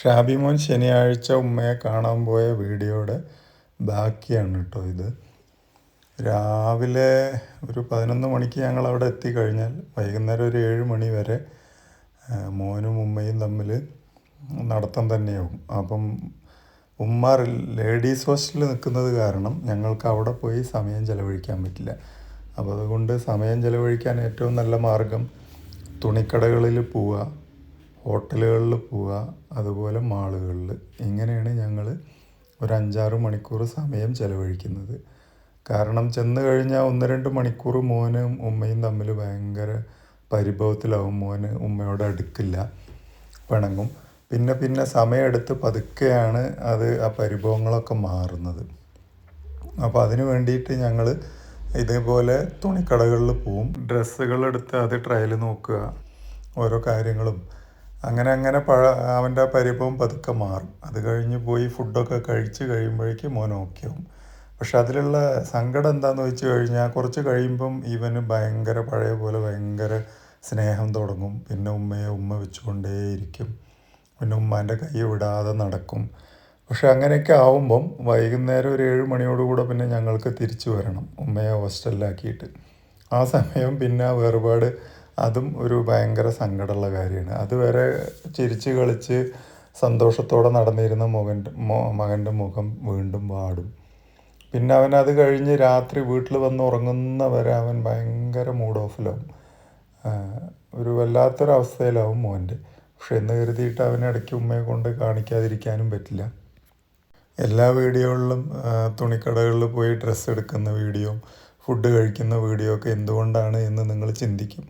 ഷാബിമോൻ ശനിയാഴ്ച ഉമ്മയെ കാണാൻ പോയ വീഡിയോയുടെ ബാക്കിയാണ് കേട്ടോ ഇത്. രാവിലെ ഒരു പതിനൊന്ന് മണിക്ക് ഞങ്ങൾ അവിടെ എത്തിക്കഴിഞ്ഞാൽ വൈകുന്നേരം ഒരു ഏഴ് മണി വരെ മോനും ഉമ്മയും തമ്മിൽ നടത്തം തന്നെയാവും. അപ്പം ഉമ്മ ലേഡീസ് ഹോസ്റ്റലിൽ നിൽക്കുന്നത് കാരണം ഞങ്ങൾക്ക് അവിടെ പോയി സമയം ചിലവഴിക്കാൻ പറ്റില്ല. അപ്പോൾ അതുകൊണ്ട് സമയം ചിലവഴിക്കാൻ ഏറ്റവും നല്ല മാർഗം തുണിക്കടകളിൽ പോവുക ഹോട്ടലുകളിൽ പോവുക അതുപോലെ മാളുകളിൽ. ഇങ്ങനെയാണ് ഞങ്ങൾ ഒരു അഞ്ചാറ് മണിക്കൂർ സമയം ചിലവഴിക്കുന്നത്. കാരണം ചെന്ന് കഴിഞ്ഞാൽ ഒന്ന് രണ്ട് മണിക്കൂർ മോനും ഉമ്മയും തമ്മിൽ ഭയങ്കര പരിഭവത്തിലാവും. മോന് ഉമ്മയോട് അടുക്കില്ല പിണങ്ങും. പിന്നെ പിന്നെ സമയമെടുത്ത് പതുക്കെയാണ് അത് ആ പരിഭവങ്ങളൊക്കെ മാറുന്നത്. അപ്പോൾ അതിന് വേണ്ടിയിട്ട് ഞങ്ങൾ ഇതേപോലെ തുണിക്കടകളിൽ പോവും. ഡ്രസ്സുകളെടുത്ത് അത് ട്രയൽ നോക്കുക ഓരോ കാര്യങ്ങളും. അങ്ങനെ അങ്ങനെ പഴ അവന്റെ പരിഭവം പതുക്കെ മാറും. അത് കഴിഞ്ഞ് പോയി ഫുഡൊക്കെ കഴിച്ച് കഴിയുമ്പോഴേക്ക് മോൻ ഓക്കെ ആവും. പക്ഷെ അതിലുള്ള സങ്കടം എന്താണെന്ന് വെച്ച് കഴിഞ്ഞാൽ കുറച്ച് കഴിയുമ്പം ഇവന് ഭയങ്കര പഴയ പോലെ ഭയങ്കര സ്നേഹം തുടങ്ങും. പിന്നെ ഉമ്മയെ ഉമ്മ വെച്ചുകൊണ്ടേയിരിക്കും. പിന്നെ ഉമ്മാന്റെ കൈ വിടാതെ നടക്കും. പക്ഷെ അങ്ങനെയൊക്കെ ആവുമ്പം വൈകുന്നേരം ഒരു ഏഴ് മണിയോടുകൂടെ പിന്നെ ഞങ്ങൾക്ക് തിരിച്ചു വരണം. ഉമ്മയെ ഹോസ്റ്റലിലാക്കിയിട്ട് ആ സമയം പിന്നെ വേർപാട് അതും ഒരു ഭയങ്കര സങ്കടമുള്ള കാര്യമാണ്. അതുവരെ ചിരിച്ച് കളിച്ച് സന്തോഷത്തോടെ നടന്നിരുന്ന മകന്റെ മകന്റെ മുഖം വീണ്ടും വാടും. പിന്നെ അവൻ അത് കഴിഞ്ഞ് രാത്രി വീട്ടിൽ വന്ന് ഉറങ്ങുന്നവരെ അവൻ ഭയങ്കര മൂഡ് ഓഫിലാവും ഒരു വല്ലാത്തൊരവസ്ഥയിലാവും മോന്റെ. പക്ഷെ എന്ന് കരുതിയിട്ട് അവൻ ഇടയ്ക്ക് ഉമ്മയെ കൊണ്ട് കാണിക്കാതിരിക്കാനും പറ്റില്ല. എല്ലാ വീഡിയോകളിലും തുണിക്കടകളിൽ പോയി ഡ്രസ്സ് എടുക്കുന്ന വീഡിയോ ഫുഡ് കഴിക്കുന്ന വീഡിയോ ഒക്കെ എന്തുകൊണ്ടാണ് എന്ന് നിങ്ങൾ ചിന്തിക്കും.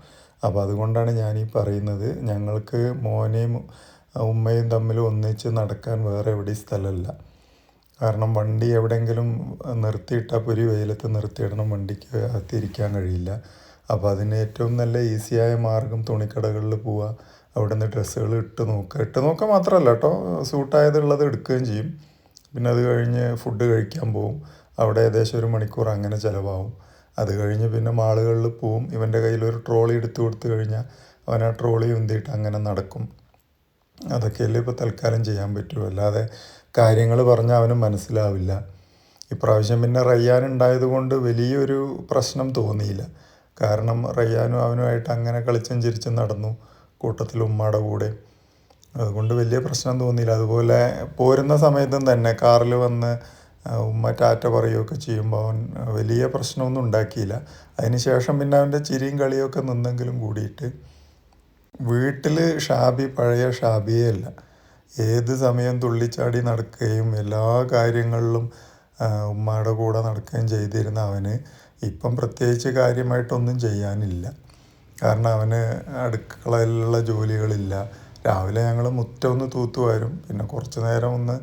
അപ്പോൾ അതുകൊണ്ടാണ് ഞാൻ ഈ പറയുന്നത്. ഞങ്ങൾക്ക് മോനെയും ഉമ്മയും തമ്മിൽ ഒന്നിച്ച് നടക്കാൻ വേറെ എവിടെയും സ്ഥലമല്ല. കാരണം വണ്ടി എവിടെയെങ്കിലും നിർത്തിയിട്ടാൽ പൊരി വെയിലത്ത് നിർത്തിയിടണം വണ്ടിക്ക് അകത്തിരിക്കാൻ കഴിയില്ല. അപ്പോൾ അതിന് ഏറ്റവും നല്ല ഈസിയായ മാർഗം തുണിക്കടകളിൽ പോവുക അവിടെ നിന്ന് ഡ്രസ്സുകൾ ഇട്ട് നോക്കുക ഇട്ട് നോക്കുക മാത്രമല്ല കേട്ടോ. സൂട്ടായതുള്ളത് എടുക്കുകയും ചെയ്യും. പിന്നെ അത് കഴിഞ്ഞ് ഫുഡ് കഴിക്കാൻ പോവും. അവിടെ ഏകദേശം ഒരു മണിക്കൂർ അങ്ങനെ ചിലവാകും. അത് കഴിഞ്ഞ് പിന്നെ മാളുകളിൽ പോവും. ഇവന്റെ കയ്യിൽ ഒരു ട്രോളി എടുത്തു കൊടുത്തു കഴിഞ്ഞാൽ അവൻ ആ ട്രോളി ഉന്തിയിട്ട് അങ്ങനെ നടക്കും. അതൊക്കെയല്ലേ ഇപ്പോൾ തൽക്കാലം ചെയ്യാൻ പറ്റൂ. അല്ലാതെ കാര്യങ്ങൾ പറഞ്ഞാൽ അവന് മനസ്സിലാവില്ല. ഇപ്രാവശ്യം പിന്നെ റയ്യാൻ ഉണ്ടായതുകൊണ്ട് വലിയൊരു പ്രശ്നം തോന്നിയില്ല. കാരണം റയ്യാനും അവനുമായിട്ട് അങ്ങനെ കളിച്ചും ചിരിച്ചും നടന്നു കൂട്ടത്തിൽ ഉമ്മയുടെ കൂടെ. അതുകൊണ്ട് വലിയ പ്രശ്നം തോന്നിയില്ല. അതുപോലെ പോരുന്ന സമയത്തും തന്നെ കാറിൽ വന്ന് ഉമ്മ ടാറ്റ പറയുകയൊക്കെ ചെയ്യുമ്പോൾ അവൻ വലിയ പ്രശ്നമൊന്നും ഉണ്ടാക്കിയില്ല. അതിന് ശേഷം പിന്നെ അവന്റെ ചിരിയും കളിയൊക്കെ നിന്നെങ്കിലും കൂടിയിട്ട് വീട്ടിൽ ഷാബി പഴയ ഷാബിയേ അല്ല. ഏത് സമയം തുള്ളിച്ചാടി നടക്കുകയും എല്ലാ കാര്യങ്ങളിലും ഉമ്മയുടെ കൂടെ നടക്കുകയും ചെയ്തിരുന്ന അവന് ഇപ്പം പ്രത്യേകിച്ച് കാര്യമായിട്ടൊന്നും ചെയ്യാനില്ല. കാരണം അവന് അടുക്കളയിലുള്ള ജോലികളില്ല. രാവിലെ ഞങ്ങൾ മുറ്റം ഒന്ന് തൂത്തുവാരും പിന്നെ കുറച്ച് നേരം ഒന്ന്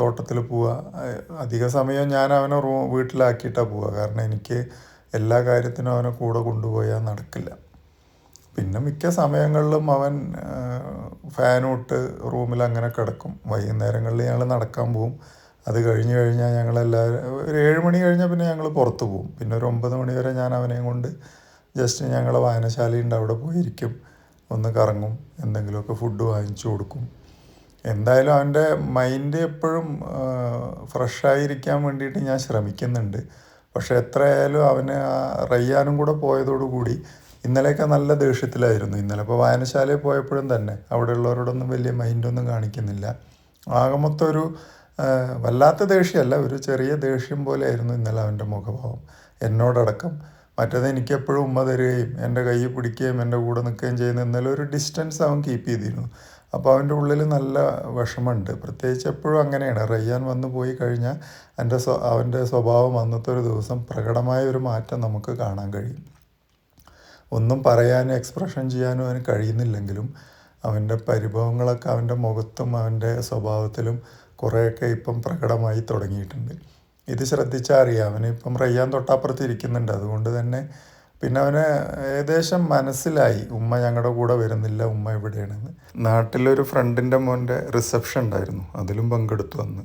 തോട്ടത്തിൽ പോവുക അധിക സമയം ഞാൻ അവനെ റൂ വീട്ടിലാക്കിയിട്ടാണ് പോവുക കാരണം എനിക്ക് എല്ലാ കാര്യത്തിനും അവനെ കൂടെ കൊണ്ടുപോയാൽ നടക്കില്ല. പിന്നെ മിക്ക സമയങ്ങളിലും അവൻ ഫാനോട്ട് റൂമിൽ അങ്ങനെ കിടക്കും. വൈകുന്നേരങ്ങളിൽ ഞങ്ങൾ നടക്കാൻ പോവും. അത് കഴിഞ്ഞ് കഴിഞ്ഞാൽ ഞങ്ങളെല്ലാവരും ഒരു ഏഴ് മണി കഴിഞ്ഞാൽ പിന്നെ ഞങ്ങൾ പുറത്ത് പോവും. പിന്നെ ഒരു ഒമ്പത് മണി വരെ ഞാൻ അവനെയും കൊണ്ട് ജസ്റ്റ് ഞങ്ങളെ വായനശാലയുണ്ട്. അവിടെ പോയിരിക്കും. ഒന്ന് കറങ്ങും. എന്തെങ്കിലുമൊക്കെ ഫുഡ് വാങ്ങിച്ചു കൊടുക്കും. എന്തായാലും അവന്റെ മൈൻഡ് എപ്പോഴും ഫ്രഷായിരിക്കാൻ വേണ്ടിയിട്ട് ഞാൻ ശ്രമിക്കുന്നുണ്ട്. പക്ഷേ എത്രയായാലും അവന് റയ്യാനും കൂടെ പോയതോടുകൂടി ഇന്നലെയൊക്കെ നല്ല ദേഷ്യത്തിലായിരുന്നു. ഇന്നലെ ഇപ്പോൾ വായനശാലയിൽ പോയപ്പോഴും തന്നെ അവിടെയുള്ളവരോടൊന്നും വലിയ മൈൻഡൊന്നും കാണിക്കുന്നില്ല. ആകെ മൊത്തം ഒരു വല്ലാത്ത ദേഷ്യമല്ല ഒരു ചെറിയ ദേഷ്യം പോലെയായിരുന്നു ഇന്നലെ അവന്റെ മുഖഭാവം. എന്നോടടക്കം മറ്റേത് എനിക്കെപ്പോഴും ഉമ്മ തരികയും എന്റെ കൈ പിടിക്കുകയും എന്റെ കൂടെ നിൽക്കുകയും ചെയ്യുന്ന എന്നാലും ഒരു ഡിസ്റ്റൻസ് അവൻ കീപ്പ് ചെയ്തിരുന്നു. അപ്പോൾ അവന്റെ ഉള്ളിൽ നല്ല വിഷമമുണ്ട്. പ്രത്യേകിച്ച് എപ്പോഴും അങ്ങനെയാണ്. റയ്യാൻ വന്നു പോയി കഴിഞ്ഞാൽ എന്റെ സ്വ അവന്റെ സ്വഭാവം അന്നത്തെ ഒരു ദിവസം പ്രകടമായ ഒരു മാറ്റം നമുക്ക് കാണാൻ കഴിയും. ഒന്നും പറയാനും എക്സ്പ്രഷൻ ചെയ്യാനും അവന് കഴിയുന്നില്ലെങ്കിലും അവന്റെ പരിഭവങ്ങളൊക്കെ അവന്റെ മുഖത്തും അവന്റെ സ്വഭാവത്തിലും കുറേയൊക്കെ ഇപ്പം പ്രകടമായി തുടങ്ങിയിട്ടുണ്ട്. ഇത് ശ്രദ്ധിച്ചാൽ അറിയാം അവന് ഇപ്പം റയ്യാൻ തൊട്ടപ്പുറത്ത് ഇരിക്കുന്നുണ്ട്. അതുകൊണ്ട് തന്നെ പിന്നെ അവന് ഏകദേശം മനസ്സിലായി ഉമ്മ ഞങ്ങളുടെ കൂടെ വരുന്നില്ല ഉമ്മ എവിടെയാണെന്ന് നാട്ടിലൊരു ഫ്രണ്ടിന്റെ മോന്റെ റിസപ്ഷൻ ഉണ്ടായിരുന്നു. അതിലും പങ്കെടുത്തു അന്ന്.